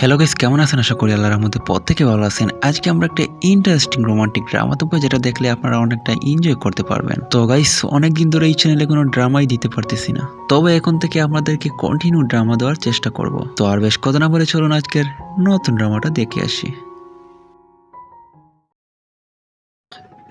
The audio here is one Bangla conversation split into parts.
হ্যালো গাইস কেমন আছেন? আশা করি আল্লাহর মধ্যে থেকে ভালো আছেন। আজকে আমরা একটা ইন্টারেস্টিং রোমান্টিক ড্রামা দেবো যেটা দেখলে আপনারা অনেকটা এনজয় করতে পারবেন। তো গাইস অনেক দিন ধরে এই চ্যানেলে কোনো ড্রামাই দিতে পারতেছি না। তবে এখন থেকে আপনাদেরকে কন্টিনিউ ড্রামা দেওয়ার চেষ্টা করব। তো আর বেশ কথা না বলে চলুন আজকের নতুন ড্রামাটা দেখে আসি।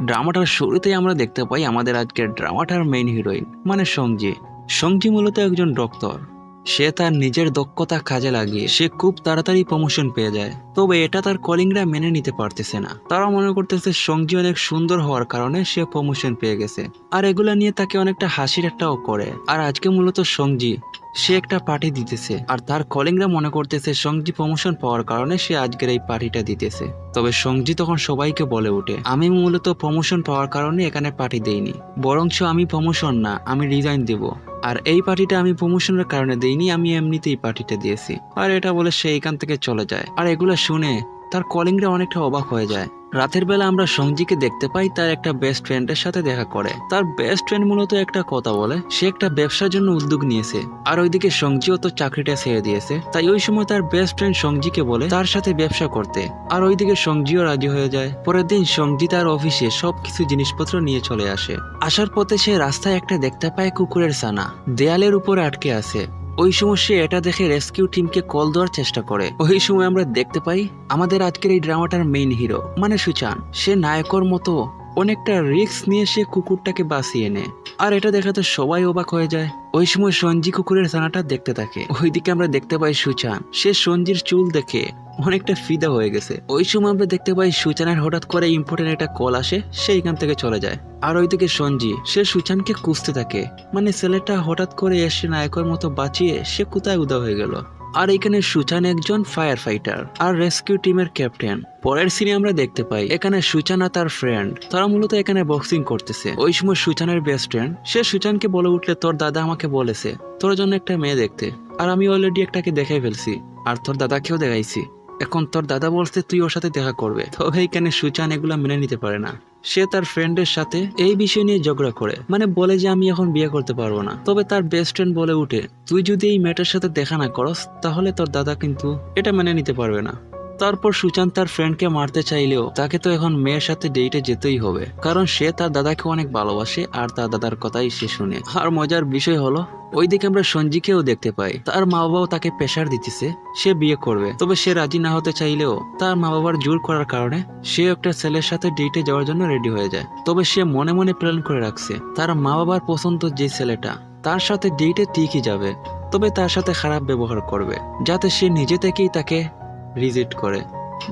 ড্রামাটার শুরুতেই আমরা দেখতে পাই আমাদের আজকের ড্রামাটার মেইন হিরোইন মানে সঞ্জি সঞ্জি মূলত একজন ডক্টর সে তার নিজের দক্ষতা কাজে লাগিয়ে সে খুব তাড়াতাড়ি প্রমোশন পেয়ে যায়। তবে এটা তার কলিংরা মেনে নিতে পারতেছে না। তারা মনে করতেছে সঙ্গী অনেক সুন্দর হওয়ার কারণে সে প্রমোশন পেয়ে গেছে। আর এগুলা নিয়ে তাকে অনেকটা হাসির একটাও করে। আর আজকে মূলত সঙ্গী, সে একটা পার্টি দিতেছে। আর তার কলিংরা মনে করতেছে সঙ্গী প্রমোশন পাওয়ার কারণে সে আজকের এই পার্টিটা দিতেছে। তবে সঙ্গী তখন সবাইকে বলে ওঠে, আমি মূলত প্রমোশন পাওয়ার কারণে এখানে পার্টি দেইনি। বরঞ্চ আমি প্রমোশন না, আমি রিজাইন দেব। আর এই পার্টিটা আমি প্রমোশনের কারণে দেইনি, আমি এমনিতেই পার্টিটা দিয়েছি। আর এটা বলে সে এখান থেকে চলে যায়। আর এগুলো শুনে তার কলিংরা অনেকটা অবাক হয়ে যায়। রাতের বেলা আমরা সঞ্জিকে দেখতে পাই তার একটা বেস্ট ফ্রেন্ডের সাথে দেখা করে। তার বেস্ট ফ্রেন্ড মূলত একটা কথা বলে, সে একটা ব্যবসার জন্য উদ্যোগ নিয়েছে। আর ওইদিকে সঞ্জিও তো চাকরিটা ছেড়ে দিয়েছে, তাই ওই সময় তার বেস্ট ফ্রেন্ড সঞ্জিকে বলে তার সাথে ব্যবসা করতে। আর ওইদিকে সঞ্জিও রাজি হয়ে যায়। পরের দিন সঞ্জি তার অফিসে সবকিছু জিনিসপত্র নিয়ে চলে আসে। আসার পথে সে রাস্তায় একটা দেখতে পায় কুকুরের সানা দেয়ালের উপরে আটকে আছে। ওই সময় সে এটা দেখে রেস্কিউ টিমকে কল দেওয়ার চেষ্টা করে। ওই সময় আমরা দেখতে পাই, আমাদের আজকের এই ড্রামাটার মেইন হিরো মানে সুচান। সে নায়কর মতো অনেকটা রিস্ক নিয়ে সে কুকুরটাকে বাঁচিয়ে এনে আর এটা দেখে তো সবাই অবাক হয়ে যায়। ওই সময় সঞ্জি কুকুরের ছানাটা দেখতে থাকে। ওইদিকে আমরা দেখতে পাই সুচান। সে সঞ্জির চুল দেখে অনেকটা ফিদা হয়ে গেছে। ওই সময় আমরা দেখতে পাই সুচানের হঠাৎ করে ইম্পর্টেন্ট একটা কল আসে সে এখান থেকে চলে যায়। আর ওইদিকে সঞ্জি সে সুচানকে খুঁজতে থাকে। মানে ছেলেটা হঠাৎ করে এসে নায়কের মতো বাঁচিয়ে সে কোথায় উদা হয়ে গেল। আর এখানে সুচান একজন ফায়ার ফাইটার আর রেস্কিউ টিমের ক্যাপ্টেন পরের সিনে আমরা দেখতে পাই, এখানে সুচান আর তার ফ্রেন্ড তারা মূলত এখানে বক্সিং করতেছে। ওই সময় সুচানের বেস্ট ফ্রেন্ড সে সুচানকে বলে উঠলে, তোর দাদা আমাকে বলেছে, তোর জন্য একটা মেয়ে দেখতে। আর আমি অলরেডি একটাকে দেখে ফেলছি। আর তোর দাদাকেও দেখাইছি। এখন তোর দাদা বলছে তুই ওর সাথে দেখা করবে। তবে এখানে সুচান এগুলো মেনে নিতে পারে না। সে তার ফ্রেন্ডের সাথে এই বিষয় নিয়ে ঝগড়া করে। মানে বলে যে আমি এখন বিয়ে করতে পারব না। তবে তার বেস্ট ফ্রেন্ড বলে উঠে, তুই যদি এই মেয়েটার সাথে দেখা না করস, তাহলে তোর দাদা কিন্তু এটা মেনে নিতে পারবে না। তারপর সুচান তার ফ্রেন্ডকে মারতে চাইলেও তাকে তো এখন মেয়ের সাথে ডেটে যেতেই হবে। কারণ সে তার দাদাকে অনেক ভালোবাসে আর তার দাদার কথাই সে শুনে। আর মজার বিষয় হলো, ওইদিকে আমরা সঞ্জিকেও দেখতে পাই। তার মা বাবাও তাকে প্রেশার দিতেছে, সে বিয়ে করবে। তবে সে রাজি না হতে চাইলেও তার মা বাবার জোর করার কারণে সে একটা ছেলের সাথে ডেটে যাওয়ার জন্য রেডি হয়ে যায়। তবে সে মনে মনে প্ল্যান করে রাখছে, তার মা বাবার পছন্দ যে ছেলেটা, তার সাথে ডেটে ঠিকই যাবে। তবে তার সাথে খারাপ ব্যবহার করবে, যাতে সে নিজে থেকেই তাকে রিজেক্ট করে।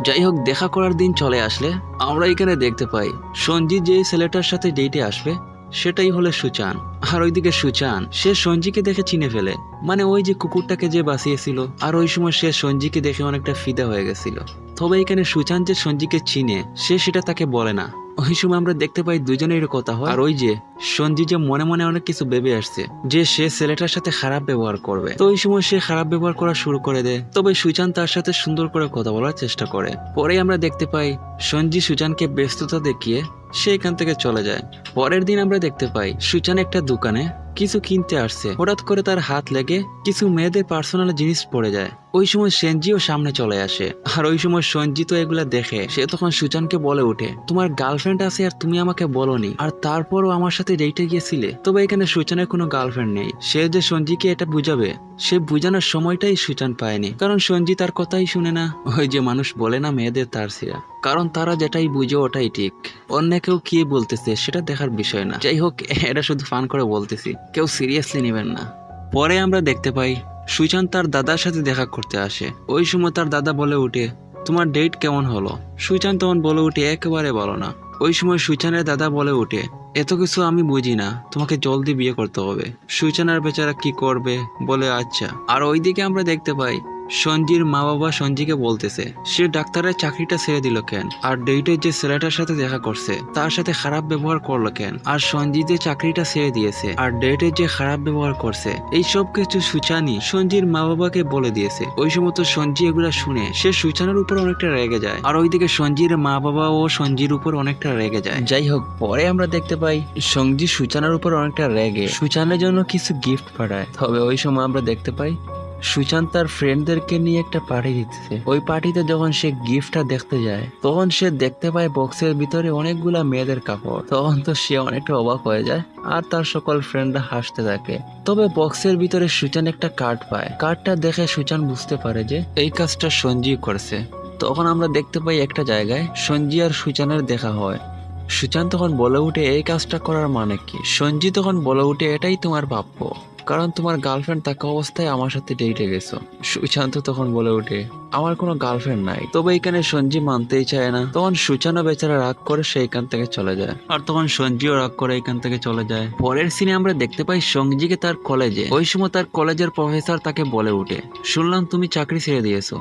যাই হোক দেখা করার দিন চলে আসলে। আমরা এখানে দেখতে পাই, সঞ্জিত যে ছেলেটার সাথে ডেটে আসবে, সেটাই হলো সুচান। আর ওইদিকে সুচান, সে সঞ্জিকে দেখে চিনে ফেলে। মানে ওই যে কুকুরটাকে যে বাঁচিয়েছিল, আর ওই সময় সে সঞ্জিকে দেখে অনেকটা ফিদা হয়ে গেছিল। তবে এখানে সুচান যে সঞ্জিকে চিনে, সে সেটা তাকে বলে না। ওই সময় আমরা দেখতে পাই দুজনের কথা হয়। আর ওই যে সঞ্জি যে মনে মনে অনেক কিছু ভেবে আসছে, যে সে ছেলেটার সাথে খারাপ ব্যবহার করবে। তো ওই সময় সে খারাপ ব্যবহার করা শুরু করে দেয়। তবে সুচান তার সাথে সুন্দর করে কথা বলার চেষ্টা করে। পরে আমরা দেখতে পাই সঞ্জি সুচানকে ব্যস্ততা দেখিয়ে সে এখান থেকে চলে যায়। পরের দিন আমরা দেখতে পাই সুচান একটা দোকানে কিছু কিনতে আসছে। হঠাৎ করে তার হাত লেগে কিছু মেয়েদের পার্সোনাল জিনিস পড়ে যায়। ওই সময় সেনজিও সামনে চলে আসে। আর ওই সময় সঞ্জি তো এগুলা দেখে, সে তখন সুচানকে বলে ওঠে, তোমার গার্লফ্রেন্ড আছে আর তুমি আমাকে বলনি, আর তারপরও আমার সাথে ডেটে গিয়েছিলে। তবে এখানে সুচানের কোনো গার্লফ্রেন্ড নেই। সে যে সঞ্জিকে এটা বুঝাবে, সে বুঝানোর সময়টাই সুচান পায়নি। কারণ সঞ্জি তার কথাই শুনে না। ওই যে মানুষ বলে না মেয়েদের তার সিরা। কারণ তারা যেটাই বুঝে ওটাই ঠিক। অন্য কেউ কি বলতেছে সেটা দেখার বিষয় না। যাই হোক, এটা শুধু ফান করে বলতেছি। কেউ সিরিয়াসলি নেবেন না। পরে আমরা দেখতে পাই, সুচান তার দাদার সাথে দেখা করতে আসে। ওই সময় তার দাদা বলে উঠে, তোমার ডেট কেমন হলো? সুচান তখন বলে উঠে, একেবারে বলো না। ওই সময় সুচানের দাদা বলে ওঠে, এত কিছু আমি বুঝি না, তোমাকে জলদি বিয়ে করতে হবে। সুচানার বেচারা কি করবে বলে আচ্ছা। আর ওইদিকে আমরা দেখতে পাই সঞ্জির মা বাবা সঞ্জিকে বলতেছে, সে ডাক্তারের চাকরিটা ছেড়ে দিল কেন? আর ডেটের যে ছেলেটার সাথে দেখা করছে, তার সাথে খারাপ ব্যবহার করল কেন? আর সঞ্জিত যে চাকরিটা ছেড়ে দিয়েছে, আর ডেটের যে খারাপ ব্যবহার করছে, এই সব কিছু সুচানি সঞ্জির মা বাবাকে বলে দিয়েছে। ওই সময় সঞ্জি এগুলা শুনে, সে সুচানের উপর অনেকটা রেগে যায়, আর ওইদিকে সঞ্জির মা বাবা ও সঞ্জির উপর অনেকটা রেগে যায়। যাই হোক, পরে আমরা দেখতে পাই, সঞ্জি সুচানের উপর অনেকটা রেগে, সুচানের জন্য কিছু গিফট পাঠায়। তবে ওই সময় আমরা দেখতে পাই সুচান তার ফ্রেন্ডদেরকে নিয়ে একটা পার্টি দিতেছে। ওই পার্টিতে যখন সে গিফটটা দেখতে যায়, তখন সে দেখতে পায় বক্সের ভিতরে অনেকগুলা মেয়েদের কাপড়। তখন তো সে অনেকটা অবাক হয়ে যায় আর তার সকল ফ্রেন্ডরা হাসতে থাকে। তবে বক্সের ভিতরে সুচান একটা কার্ড পায়। কার্ডটা দেখে সুচান বুঝতে পারে যে, এই কাজটা সঞ্জীব করছে। তখন আমরা দেখতে পাই একটা জায়গায় সঞ্জি আর সুচানের দেখা হয়। সুচান তখন বলে উঠে, এই কাজটা করার মানে কি? সঞ্জি তখন বলে উঠে, এটাই তোমার প্রাপ্য কারণ তোমার গার্লফ্রেন্ড থাকা অবস্থায় আমার সাথে ডেটে গেছো। সুশান্ত তখন বলে ওঠে আমার কোনো গার্লফ্রেন্ড নাই। তবে এখানে সঞ্জি মানতেই চায় না। তখন সুচানো বেচারা রাগ করে সে এখান থেকে চলে যায়। আর তখন সঞ্জিও রাগ করে এখান থেকে চলে যায়। পরের সিনে আমরা দেখতে পাই সঞ্জিকে তার কলেজে ওই সময় তার কলেজের প্রফেসর তাকে বলে উঠে শুনলাম তুমি চাকরি ছেড়ে দিয়েছ।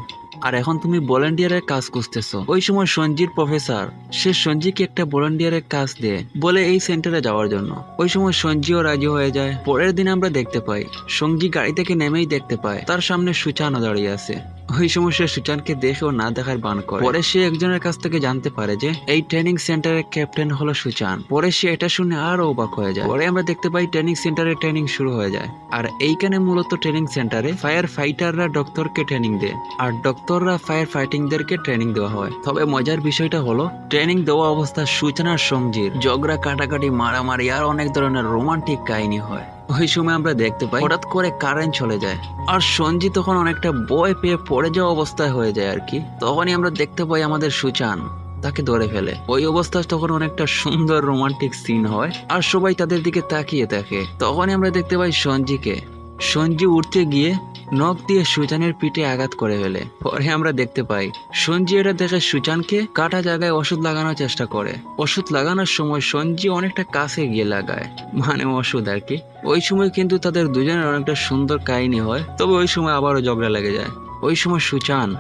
আর এখন তুমি ভলেন্টিয়ারের কাজ খুঁজতেছো। ওই সময় সঞ্জির প্রফেসর সে সঞ্জিকে একটা ভলেন্টিয়ারের কাজ দেয়, বলে এই সেন্টারে যাওয়ার জন্য। ওই সময় সঞ্জিও রাজি হয়ে যায়। পরের দিন আমরা দেখতে পাই, সঞ্জি গাড়ি থেকে নেমেই দেখতে পায়। তার সামনে সুচানো দাঁড়িয়ে আছে। ওই সময় সে সুচানকে দেখেও না দেখার বান করে। পরে সে একজনের কাছ থেকে জানতে পারে যে, এই ট্রেনিং সেন্টারের ক্যাপ্টেন হলো সুচান। পরে সে এটা শুনে আরও অবাক হয়ে যায়। পরে আমরা দেখতে পাই ট্রেনিং সেন্টারে ট্রেনিং শুরু হয়ে যায়। আর এইখানে মূলত ট্রেনিং সেন্টারে ফায়ার ফাইটাররা ডক্টরকে ট্রেনিং দেয়। আর ডক্টররা ফায়ার ফাইটিংদেরকে ট্রেনিং দেওয়া হয়। তবে মজার বিষয়টা হলো ট্রেনিং দেওয়া অবস্থা সূচনার সঙ্গীর ঝগড়া, কাটাকাটি, মারামারি আর অনেক ধরনের রোমান্টিক কাহিনী হয়। ওই সময় আমরা দেখতে পাই, হঠাৎ করে কারেন্ট চলে যায়। আর সঞ্জি তখন অনেকটা বয় পেয়ে পড়ে যাওয়া অবস্থায় হয়ে যায় আর কি। তখনই আমরা দেখতে পাই আমাদের সুচান, তাকে ধরে ফেলে। ওই অবস্থায় তখন অনেকটা সুন্দর রোমান্টিক সিন হয়, আর সবাই তাদের দিকে তাকিয়ে থাকে। তখনই আমরা দেখতে পাই সঞ্জিকে। সঞ্জি উঠতে গিয়ে নখ দিয়ে সুজানের পিঠে আঘাত করে ফেলে। পরে আমরা দেখতে পাই সঞ্জি এটা দেখে সুজানকে কাটা জায়গায় ওষুধ লাগানোর চেষ্টা করে। ওষুধ লাগানোর সময় সঞ্জি অনেকটা কাছে গিয়ে লাগায়। মানে ওষুধ আর কি। ওই সময় কিন্তু তাদের দুজনের অনেকটা সুন্দর কাহিনী হয়, তবে ওই সময় আবারও ঝগড়া লেগে যায়। ওই সময় সুচান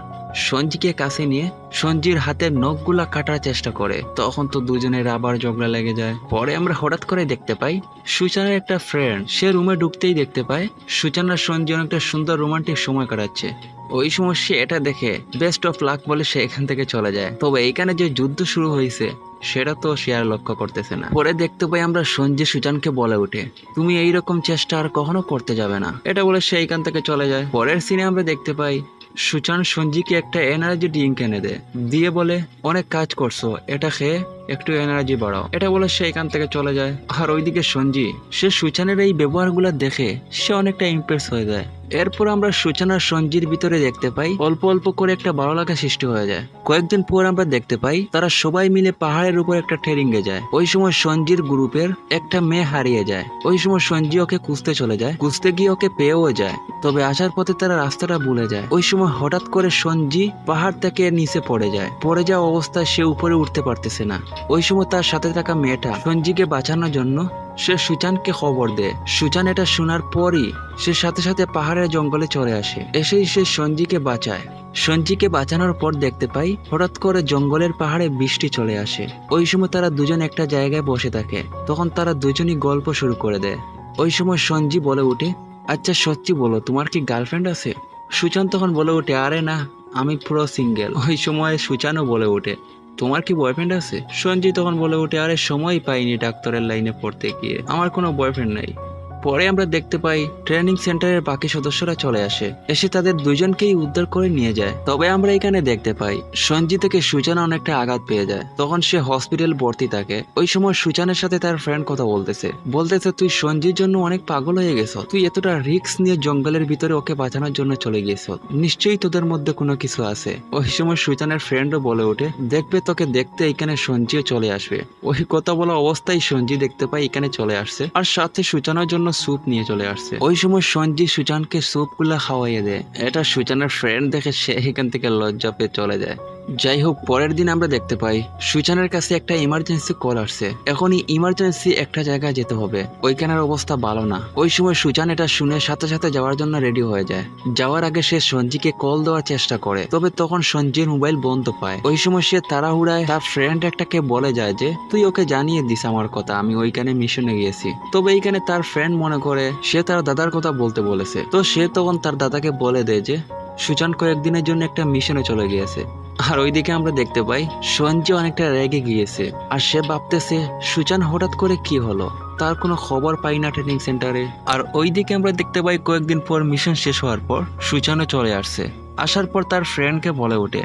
সঞ্জিকে কাছে নিয়ে সঞ্জির হাতের নখগুলা কাটার চেষ্টা করে। তখন তো দুজনের আবার ঝগড়া লেগে যায়। পরে আমরা হঠাৎ করে দেখতে পাই, সুচানের একটা ফ্রেন্ড সে রুমে ঢুকতেই দেখতে পায়, সুচান আর সঞ্জি অনেকটা সুন্দর রোমান্টিক সময় কাটাচ্ছে। ওই সময় সে এটা দেখে বেস্ট অফ লাক বলে সে এখান থেকে চলে যায়। তবে এইখানে যে যুদ্ধ শুরু হয়েছে, সেটা তো সে আর লক্ষ্য করতেছে না। পরে দেখতে পাই আমরা সঞ্জি সুচানকে বলে উঠে তুমি এইরকম চেষ্টা আর কখনো করতে যাবে না। এটা বলে সে এইখান থেকে চলে যায়। পরের সিনে আমরা দেখতে পাই সুচান সঞ্জিকে একটা এনার্জি ড্রিঙ্ক এনে দেয় দিয়ে বলে অনেক কাজ করছ এটা খেয়ে একটু এনার্জি বাড়াও। এটা বলে সে এখান থেকে চলে যায়। আর ওইদিকে সঞ্জি, সে সুচানের এই ব্যবহারগুলো দেখে সে অনেকটা ইমপ্রেস হয়ে যায়। এরপর আমরা সূচনার সঞ্জির ভিতরে দেখতে পাই, অল্প অল্প করে একটা ভালো লাগা সৃষ্টি হয়ে যায়। কয়েকদিন পর আমরা দেখতে পাই, তারা সবাই মিলে পাহাড়ের উপর একটা ট্রেনিংয়ে যায়। ওই সময় সঞ্জির গ্রুপের একটা মেয়ে হারিয়ে যায়। ওই সময় সঞ্জি ওকে খুঁজতে চলে যায়, খুঁজতে গিয়ে ওকে পেয়েও যায়। তবে আসার পথে তারা রাস্তাটা ভুলে যায়। ওই সময় হঠাৎ করে সঞ্জি পাহাড় থেকে নিচে পড়ে যায়। পড়ে যাওয়া অবস্থায় সে উপরে উঠতে পারতেছে না। ওই সময় তার সাথে থাকা মেয়েটা সঞ্জিকে বাঁচানোর জন্য সে সুচানকে খবর দেয়। সুচান এটা শোনার পরই সে সাথে সাথে পাহাড়ের জঙ্গলে চলে আসে। এসেই সে সঞ্জিকে বাঁচায়। সঞ্জিকে বাঁচানোর পর দেখতে পাই হঠাৎ করে জঙ্গলের পাহাড়ে বৃষ্টি চলে আসে। ওই সময় তারা দুজন একটা জায়গায় বসে থাকে। তখন তারা দুজনই গল্প শুরু করে দেয়। ওই সময় সঞ্জি বলে উঠে আচ্ছা সত্যি বলো, তোমার কি গার্লফ্রেন্ড আছে? সুচান তখন বলে ওঠে, আরে না, আমি পুরো সিঙ্গেল। ওই সময় সুচানও বলে ওঠে তোমার কি বয়ফ্রেন্ড আছে? সঞ্জিত তখন বলে ওঠে, আরে সময় পাইনি ডাক্তারের লাইনে পড়তে গিয়ে। আমার কোনো বয়ফ্রেন্ড নাই। পরে আমরা দেখতে পাই ট্রেনিং সেন্টারের বাকি সদস্যরা চলে আসে। এসে তাদের দুজনকেই উদ্ধার করে নিয়ে যায়। তবে আমরা এখানে দেখতে পাই সঞ্জি থেকে সুচানা অনেকটা আঘাত পেয়ে যায়। তখন সে হসপিটাল ভর্তি থাকে। ওই সময় সুচানের সাথে তার ফ্রেন্ড কথা বলতেছে। বলতেছে, তুই সঞ্জির জন্য অনেক পাগল হয়ে গেছ। তুই এতটা রিস্ক নিয়ে জঙ্গলের ভিতরে ওকে বাঁচানোর জন্য চলে গিয়েছ। নিশ্চয়ই তোদের মধ্যে কোনো কিছু আছে। ওই সময় সুচানের ফ্রেন্ডও বলে ওঠে, দেখবে তোকে দেখতে এখানে সঞ্জিও চলে আসবে। ওই কথা বলা অবস্থায় সঞ্জি দেখতে পাই এখানে চলে আসছে। আর সাথে সুচানোর জন্য স্যুপ নিয়ে চলে আসছে। ওই সময় সঞ্জি সুজানকে স্যুপগুলা খাওয়াইয়ে দেয়। এটা সুজানের ফ্রেন্ড দেখে সে এখান থেকে লজ্জা পেয়ে চলে যায়। যাই হোক পরের দিন আমরা দেখতে পাই সুচানের কাছে একটা ইমার্জেন্সি কল আসছে। এখনই ইমার্জেন্সি একটা জায়গায় যেতে হবে। ওইখানের অবস্থা ভালো না। ওই সময় সুচান এটা শুনে সাথে সাথে যাওয়ার জন্য রেডি হয়ে যায়। যাওয়ার আগে সে সঞ্জিকে কল দেওয়ার চেষ্টা করে। তবে তখন সঞ্জির মোবাইল বন্ধ পায়। ওই সময় সে তাড়াহুড়ায় তার ফ্রেন্ড একটাকে বলে যায় যে, তুই ওকে জানিয়ে দিস আমার কথা, আমি ওইখানে মিশনে গিয়েছি। তবে এইখানে তার ফ্রেন্ড মনে করে, সে তার দাদার কথা বলতে বলেছে। তো সে তখন তার দাদাকে বলে দেয় যে সুচান কয়েকদিনের জন্য একটা মিশনে চলে গিয়েছে। আর ওইদিকে আমরা দেখতে পাই সঞ্জি অনেকটা রেগে গিয়েছে, আর সে ভাবতেছে সুচান হঠাৎ করে কি হলো? তার কোনো খবর পাই না ট্রেনিং সেন্টারে আর ওইদিকে আমরা দেখতে পাই কয়েকদিন পর মিশন শেষ হওয়ার পর সুচানও চলে আসছে। আসার পর তার ফ্রেন্ডকে বলে ওঠে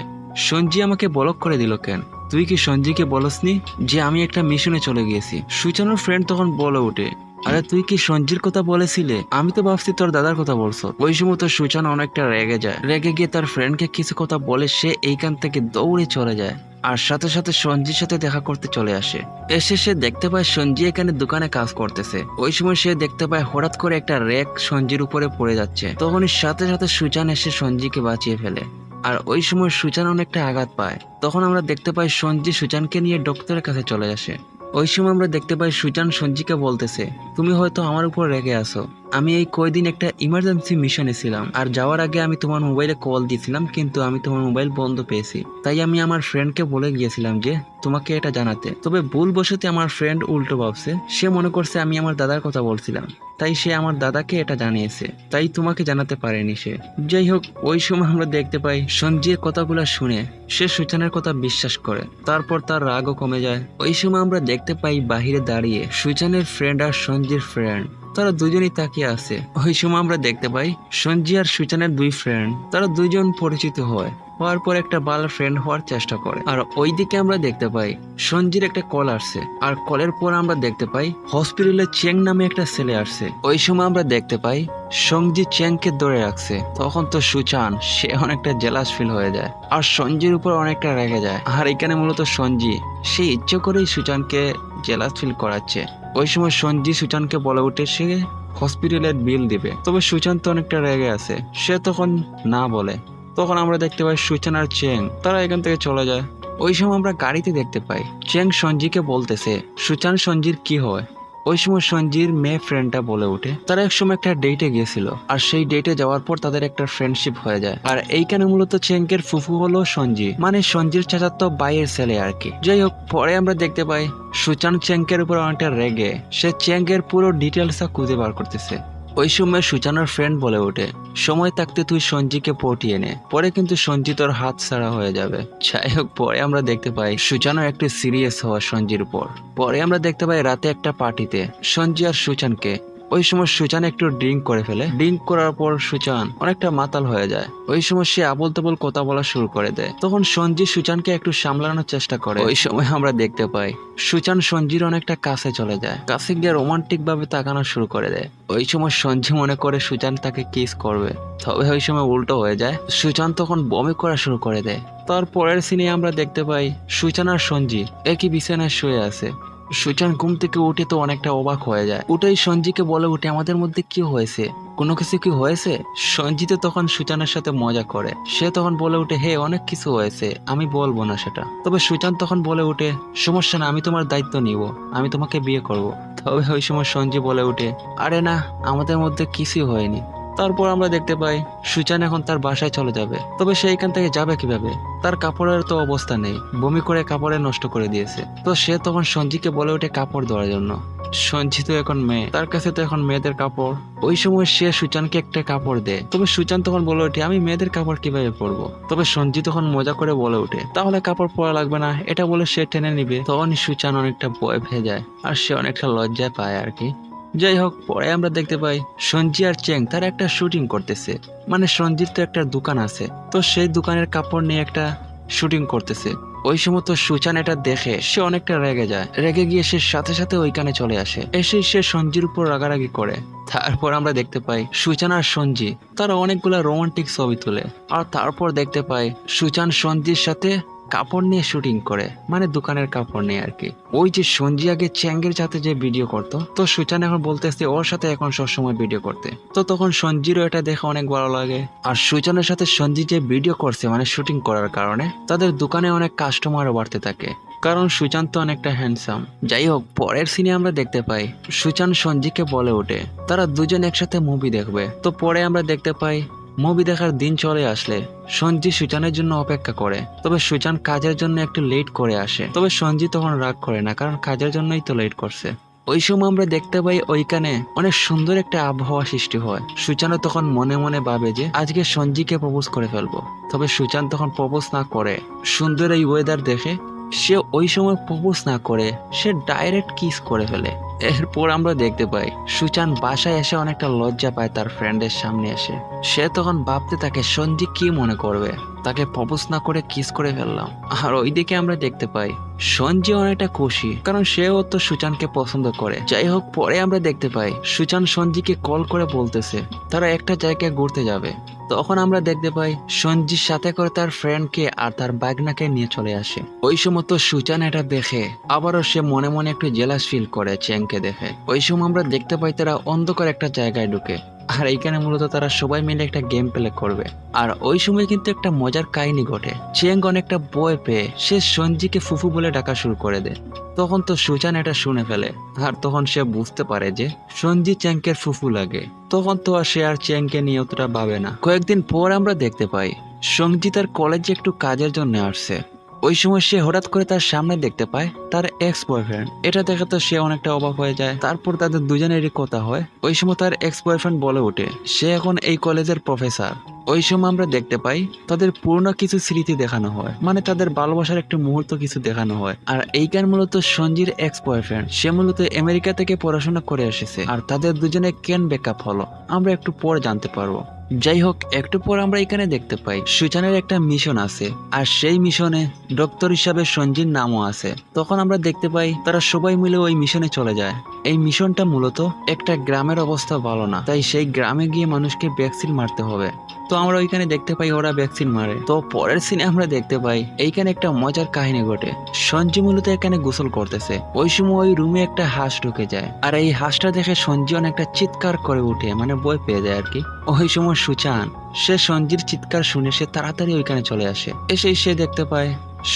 সঞ্জি আমাকে বলক করে দিল কেন? তুই কি সঞ্জিকে বলসনি যে আমি একটা মিশনে চলে গিয়েছি? সুচানোর ফ্রেন্ড তখন বলে ওঠে আরে তুই কি সঞ্জির কথা বলেছিলে? আমি তো ভাবছি তোর দাদার কথা বলছো। ওই সময় তো সুচান অনেকটা রেগে যায়। রেগে গিয়ে তার ফ্রেন্ডকে কিছু কথা বলে সে এইখান থেকে দৌড়ে চলে যায়। আর সাথে সাথে সঞ্জির সাথে দেখা করতে চলে আসে। এসে সে দেখতে পায় সঞ্জি এখানে দোকানে কাজ করতেছে। ওই সময় সে দেখতে পায় হঠাৎ করে একটা র্যাক সঞ্জির উপরে পড়ে যাচ্ছে। তখনই সাথে সাথে সুচান এসে সঞ্জিকে বাঁচিয়ে ফেলে। আর ওই সময় সুচান অনেকটা আঘাত পায়। তখন আমরা দেখতে পাই সঞ্জি সুচানকে নিয়ে ডক্টরের কাছে চলে আসে। ওই সময় আমরা দেখতে পাই সুজান সঞ্জিকে বলতেছে তুমি হয়তো আমার উপর রেগে আসো আমি এই কয়দিন একটা ইমার্জেন্সি মিশনে ছিলাম, আর যাওয়ার আগে আমি তোমার মোবাইলে কল দিয়েছিলাম, কিন্তু আমি তোমার মোবাইল বন্ধ পেয়েছি। তাই আমি আমার ফ্রেন্ডকে বলে গিয়েছিলাম যে, তোমাকে এটা জানাতে। তবে ভুল বসতে আমার ফ্রেন্ড উল্টো ভাবছে। সে মনে করছে আমি আমার দাদার কথা বলছিলাম। তাই সে আমার দাদাকে এটা জানিয়েছে। তাই তোমাকে জানাতে পারেনি সে। যাই হোক, ওই সময় আমরা দেখতে পাই সঞ্জির কথাগুলো শুনে সে সুচানের কথা বিশ্বাস করে। তারপর তার রাগও কমে যায়। ওই সময় আমরা দেখতে পাই বাহিরে দাঁড়িয়ে সুচানের ফ্রেন্ড আর সঞ্জির ফ্রেন্ড তারা দুজনই তাকিয়ে আছে। ওই সময় আমরা দেখতে পাই সঞ্জি আর সুচানের দুই ফ্রেন্ড তারা দুজন পরিচিত হয়। হওয়ার পর একটা ভালো ফ্রেন্ড হওয়ার চেষ্টা করে। আর ওইদিকে আমরা দেখতে পাই, সঞ্জির একটা কল আসছে। আর কলের পর আমরা দেখতে পাই হসপিটালে চেং নামে একটা ছেলে আসছে। ওই সময় আমরা দেখতে পাই, সঞ্জি চেংকে ধরে রাখছে। তখন তো সুচান, সে অনেকটা জেলাস ফিল হয়ে যায়। আর সঞ্জির উপর অনেকটা রেগে যায়। আর এখানে মূলত সঞ্জি, সে ইচ্ছে করেই সুচানকে জেলাস ফিল করাচ্ছে। ওই সময় সঞ্জি সুচানকে বলে উঠে, সে হসপিটালের বিল দিবে। তবে সুচান তো অনেকটা রেগে আছে। সে তখন না বলে। তখন আমরা দেখতে পাই সুচান আর চেং। তারা এখান থেকে চলে যায়। ওই সময় আমরা গাড়িতে দেখতে পাই, চেং সঞ্জিকে বলতেছে, সুচান, সঞ্জির কি হয়? ওই সময় সঞ্জির মেয়ে ফ্রেন্ডটা বলে ওঠে। তারা এক সময় একটা ডেটে গিয়েছিল, আর সেই ডেটে যাওয়ার পর তাদের একটা ফ্রেন্ডশিপ হয়ে যায়। আর এইখানে মূলত চেঙ্কের ফুফু হলো সঞ্জি মানে সঞ্জির চাচাতো বাইয়ের ছেলে আর কি। যাই হোক, পরে আমরা দেখতে পাই, সুচান চেঙ্কের উপর অনেকটা রেগে, সে চেঙ্কের পুরো ডিটেলসটা খুঁজে বার করতেছে। ওই সময় সুচানার ফ্রেন্ড বলে ওঠে, সময় থাকতে তুই সঞ্জিকে পটিয়ে নে, পরে কিন্তু সঞ্জি তোর হাত ছাড়া হয়ে যাবে। যাই হোক পরে আমরা দেখতে পাই সুচানো একটু সিরিয়াস হওয়া সঞ্জির উপর। পরে আমরা দেখতে পাই রাতে একটা পার্টিতে সঞ্জি আর সুচানকে ওই সময় সুচান একটু ড্রিঙ্ক করে ফেলে। ড্রিঙ্ক করার পর সুচান অনেকটা মাতাল হয়ে যায়। ওই সময় সে আবল তাবল কথা বলা শুরু করে দেয়। তখন সঞ্জি সুচানকে একটু সামলানোর চেষ্টা করে। ওই সময় আমরা দেখতে পাই সুচান সঞ্জির অনেকটা কাছে চলে যায়। কাছে গিয়ে রোমান্টিক ভাবে তাকানো শুরু করে দেয়। ওই সময় সঞ্জি মনে করে সুচান তাকে কিস করবে। তবে ওই সময় উল্টো হয়ে যায়। সুচান তখন বমি করা শুরু করে দেয়। তারপরের সিনে আমরা দেখতে পাই সুচান আর সঞ্জি একই বিছানায় শুয়ে আছে। সুচান ঘুম থেকে উঠে তো অনেকটা অবাক হয়ে যায়। উঠেই সঞ্জিকে বলে উঠে আমাদের মধ্যে কি হয়েছে? কোনো কিছু কি হয়েছে? সঞ্জিত তখন সুচানের সাথে মজা করে। সে তখন বলে উঠে হে, অনেক কিছু হয়েছে, আমি বলব না সেটা। তবে সুচান তখন বলে উঠে সমস্যা না, আমি তোমার দায়িত্ব নিব, আমি তোমাকে বিয়ে করব। তবে ওই সময় সঞ্জি বলে উঠে আরে না, আমাদের মধ্যে কিছুই হয়নি। তারপর আমরা দেখতে পাই সুচান এখন তার বাসায় চলে যাবে। তবে সে এখান থেকে যাবে কীভাবে? তার কাপড়ের তো অবস্থা নেই। বমি করে কাপড়ে নষ্ট করে দিয়েছে। তো সে তখন সঞ্জিকে বলে ওঠে কাপড় দেওয়ার জন্য। সঞ্জি তো এখন মেয়ে। তার কাছে তো এখন মেয়েদের কাপড়। ওই সময় সে সুচানকে একটা কাপড় দেয় তবে সুচান তখন বলে ওঠে, আমি মেয়েদের কাপড় কীভাবে পরবো? তবে সঞ্জি তখন মজা করে বলে ওঠে, তাহলে কাপড় পরা লাগবে না। এটা বলে সে টেনে নিবে। তখনই সুচান অনেকটা ভয় পেয়ে যায়। আর সে অনেকটা লজ্জায় পায় আর কি। যাই হোক পরে আমরা দেখতে পাই সঞ্জি আর চেং তারা একটা শুটিং করতেছে। মানে সঞ্জির তো একটা দোকান আছে, তো সেই দোকানের কাপড় নিয়ে একটা শুটিং করতেছে। ওই সময় তো সুচান এটা দেখে, সে অনেকটা রেগে যায়। রেগে গিয়ে সে সাথে সাথে ওইখানে চলে আসে। এসে সে সঞ্জির উপর রাগারাগি করে। তারপর আমরা দেখতে পাই সুচান আর সঞ্জি, তারা অনেকগুলা রোমান্টিক ছবি তোলে। আর তারপর দেখতে পাই সুচান সঞ্জির সাথে কাপড় নিয়ে শুটিং করে মানে দোকানের কাপড় নিয়ে আর কি। ওই যে সঞ্জি আগে চ্যাঙ্গের সাথে যে ভিডিও করতো, তো সুচান এখন বলতেছে ওর সাথে এখন সবসময় ভিডিও করতে। তো তখন সঞ্জিরও এটা দেখে অনেক ভালো লাগে। আর সুচানের সাথে সঞ্জি যে ভিডিও করছে মানে শুটিং করার কারণে, তাদের দোকানে অনেক কাস্টমারও বাড়তে থাকে। কারণ সুচান তো অনেকটা হ্যান্ডসাম যাই হোক, পরের সিনে আমরা দেখতে পাই সুচান সঞ্জিকে বলে ওঠে, তারা দুজন একসাথে মুভি দেখবে। তো পরে আমরা দেখতে পাই মুভি দেখার দিন চলে আসলে সঞ্জি সুচানের জন্য অপেক্ষা করে। তবে সুচান কাজের জন্য একটু লেট করে আসে। তবে সঞ্জি তখন রাগ করে না, কারণ কাজের জন্যই তো লেট করছে। ওই সময় আমরা দেখতে পাই ওইখানে অনেক সুন্দর একটা আবহাওয়া সৃষ্টি হয়। সুচানও তখন মনে মনে ভাবে যে, আজকে সঞ্জিকে প্রপোজ করে ফেলব। তবে সুচান তখন প্রপোজ না করে সুন্দর এই ওয়েদার দেখে সে ওই সময় প্রপোজ না করে, সে ডাইরেক্ট কিস করে ফেলে। এরপর আমরা দেখতে পাই, সুচান বাসায় এসে অনেকটা লজ্জা পায় তার ফ্রেন্ডের সামনে এসে। সে তখন ভাবতে তাকে সঞ্জি কি মনে করবে? তাকে প্রপোজ না করে কিস করে ফেললাম। আর ওইদিকে আমরা দেখতে পাই সঞ্জি অনেকটা খুশি, কারণ সেও তো সুচানকে পছন্দ করে। যাই হোক, পরে আমরা দেখতে পাই, সুচান সঞ্জিকে কল করে বলতেছে, তারা একটা জায়গায় ঘুরতে যাবে। তখন আমরা দেখতে পাই সঞ্জির সাথে করে তার ফ্রেন্ডকে আর তার বাগনাকে নিয়ে চলে আসে। ওই সময় তো সুচান এটা দেখে, আবারও সে মনে মনে একটু জেলাস ফিল করে চেংকে দেখে। ওই সময় আমরা দেখতে পাই, তারা অন্ধকার একটা জায়গায় ঢুকে। আর এইখানে মূলত তারা সবাই মিলে একটা গেম প্লে করবে। আর ওই সময় কিন্তু একটা মজার কাহিনী ঘটে। চেং অনেকটা বই পেয়ে সে সঞ্জিকে ফুফু বলে ডাকা শুরু করে দেয়। তখন তো সুচান এটা শুনে ফেলে। আর তখন সে বুঝতে পারে যে সঞ্জি চ্যাংকের ফুফু লাগে। তখন তো আর সে আর চ্যাংকে নিয়ে অতটা ভাবে না। কয়েকদিন পর আমরা দেখতে পাই, সঞ্জি তার কলেজে একটু কাজের জন্য আসছে। ওই সময় সে হঠাৎ করে তার সামনে দেখতে পায় তার এক্স বয়ফ্রেন্ড এটা দেখে তো সে অনেকটা অবাক হয়ে যায়। তারপর তাদের দুজনেরই কথা হয়। ওই সময় তার এক্স বয়ফ্রেন্ড বলে ওঠে, সে এখন এই কলেজের প্রফেসর ওই সময় আমরা দেখতে পাই তাদের পুরনো কিছু স্মৃতি দেখানো হয়। মানে তাদের ভালোবাসার একটা মুহূর্ত কিছু দেখানো হয়। আর এই এইখান মূলত সঞ্জির এক্স বয়ফ্রেন্ড সে মূলত আমেরিকা থেকে পড়াশোনা করে এসেছে। আর তাদের দুজনে কেন ব্যাকআপ হলো, আমরা একটু পর জানতে পারব। যাই হোক একটু পর আমরা এখানে দেখতে পাই সুজানের একটা মিশন আছে, আর সেই মিশনে ডক্টর হিসাবে সঞ্জির নামও আছে। তখন আমরা দেখতে পাই, তারা সবাই মিলে ওই মিশনে চলে যায়। এই মিশনটা মূলত একটা গ্রামের অবস্থা ভালো না, তাই সেই গ্রামে গিয়ে মানুষকে ভ্যাকসিন মারতে হবে। তো আমরা ওইখানে দেখতে পাই ওরা ভ্যাকসিন মারে। তো পরের সিনে আমরা দেখতে পাই, এইখানে একটা মজার কাহিনী ঘটে। সঞ্জি মূলত এখানে গোসল করতেছে। ওই সময় ওই রুমে একটা হাঁস ঢুকে যায়। আর এই হাঁসটা দেখে সঞ্জি অনেকটা চিৎকার করে উঠে মানে বই পেয়ে যায় আর কি। ওই সময় সুচান, সে সঞ্জির চিৎকার শুনে সে তাড়াতাড়ি ওইখানে চলে আসে। এসেই সে দেখতে পায়,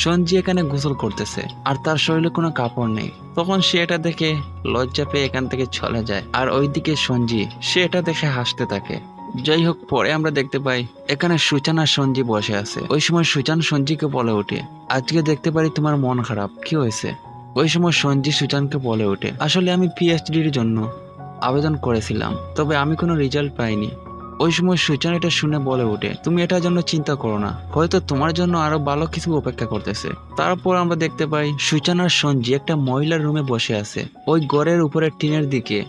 সঞ্জি এখানে গোসল করতেছে, আর তার শরীরে কোনো কাপড় নেই। তখন সে এটা দেখে লজ্জা পেয়ে এখান থেকে চলে যায়। আর ওইদিকে সঞ্জি, সে এটা দেখে হাসতে থাকে। যাই হোক পরে আমরা দেখতে পাই এখানে সুচান আর সঞ্জি বসে আছে। ওই সময় সুচান সঞ্জিকে বলে ওঠে, আজকে দেখতে পারি তোমার মন খারাপ, কি হয়েছে? ওই সময় সঞ্জি সুচানকে বলে ওঠে, আসলে আমি পিএইচডির জন্য আবেদন করেছিলাম, তবে আমি কোনো রেজাল্ট পাইনি। ওই সময় সুচান এটা শুনে বলে ওঠে, তুমি এটার জন্য চিন্তা করো না, হয়তো তোমার জন্য আরও ভালো কিছু অপেক্ষা করতেছে। তারপর আমরা দেখতে পাই সুচান আর সঞ্জি একটা মহিলার রুমে বসে আছে। ওই গড়ের উপরে টিনের দিকে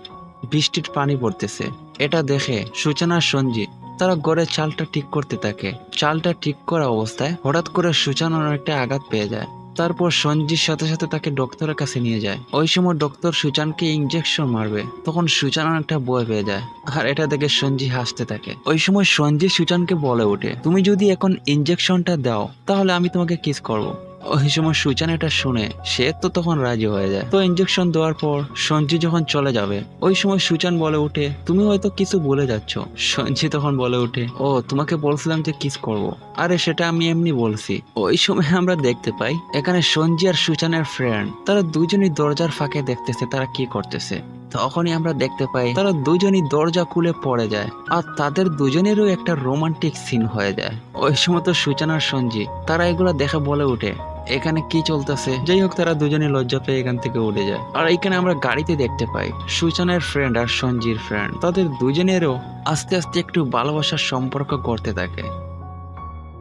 বৃষ্টির পানি পড়তেছে। এটা দেখে সুচান সঞ্জি তারা গড়ে চালটা ঠিক করতে থাকে। চালটা ঠিক করা অবস্থায় হঠাৎ করে সুচান অনেকটা আঘাত পেয়ে যায়। তারপর সঞ্জির সাথে সাথে তাকে ডক্টরের কাছে নিয়ে যায়। ওই সময় ডক্টর সুচানকে ইঞ্জেকশন মারবে, তখন সুচান অনেকটা বয় পেয়ে যায়। আর এটা দেখে সঞ্জি হাসতে থাকে। ওই সময় সঞ্জি সুচানকে বলে ওঠে, তুমি যদি এখন ইঞ্জেকশনটা দাও, তাহলে আমি তোমাকে কিস করব। ওই সময় সুচান এটা শুনে, সে তো তখন রাজি হয়ে যায়। তো ইঞ্জেকশন দেওয়ার পর সঞ্জি যখন চলে যাবে, ওই সময় সুচান বলে উঠে তুমি হয়তো কিছু বলে যাচ্ছ। সঞ্জি তখন বলে উঠে ও, তোমাকে বলছিলাম যে কিস করব। আরে, সেটা আমি এমনি বলছি। ওই সময় আমরা দেখতে পাই, এখানে সঞ্জি আর সুচানের ফ্রেন্ড তারা দুজনই দরজার ফাঁকে দেখতেছে তারা কি করতেছে। তখনই আমরা দেখতে পাই, তারা দুজনই দরজা খুলে পড়ে যায়, আর তাদের দুজনেরও একটা রোমান্টিক সিন হয়ে যায়। ওই সময় তো সুচান আর সঞ্জি, তারা এগুলো দেখে বলে ওঠে এখানে কি চলতেছে? যাই হোক, তারা দুজনে লজ্জা পেয়ে এখান থেকে উঠে যায়। আর এখানে আমরা গাড়িতে দেখতে পাই সুচানের ফ্রেন্ড আর সঞ্জির ফ্রেন্ড তাদের দুজনেরও আস্তে আস্তে একটু ভালোবাসার সম্পর্ক করতে থাকে।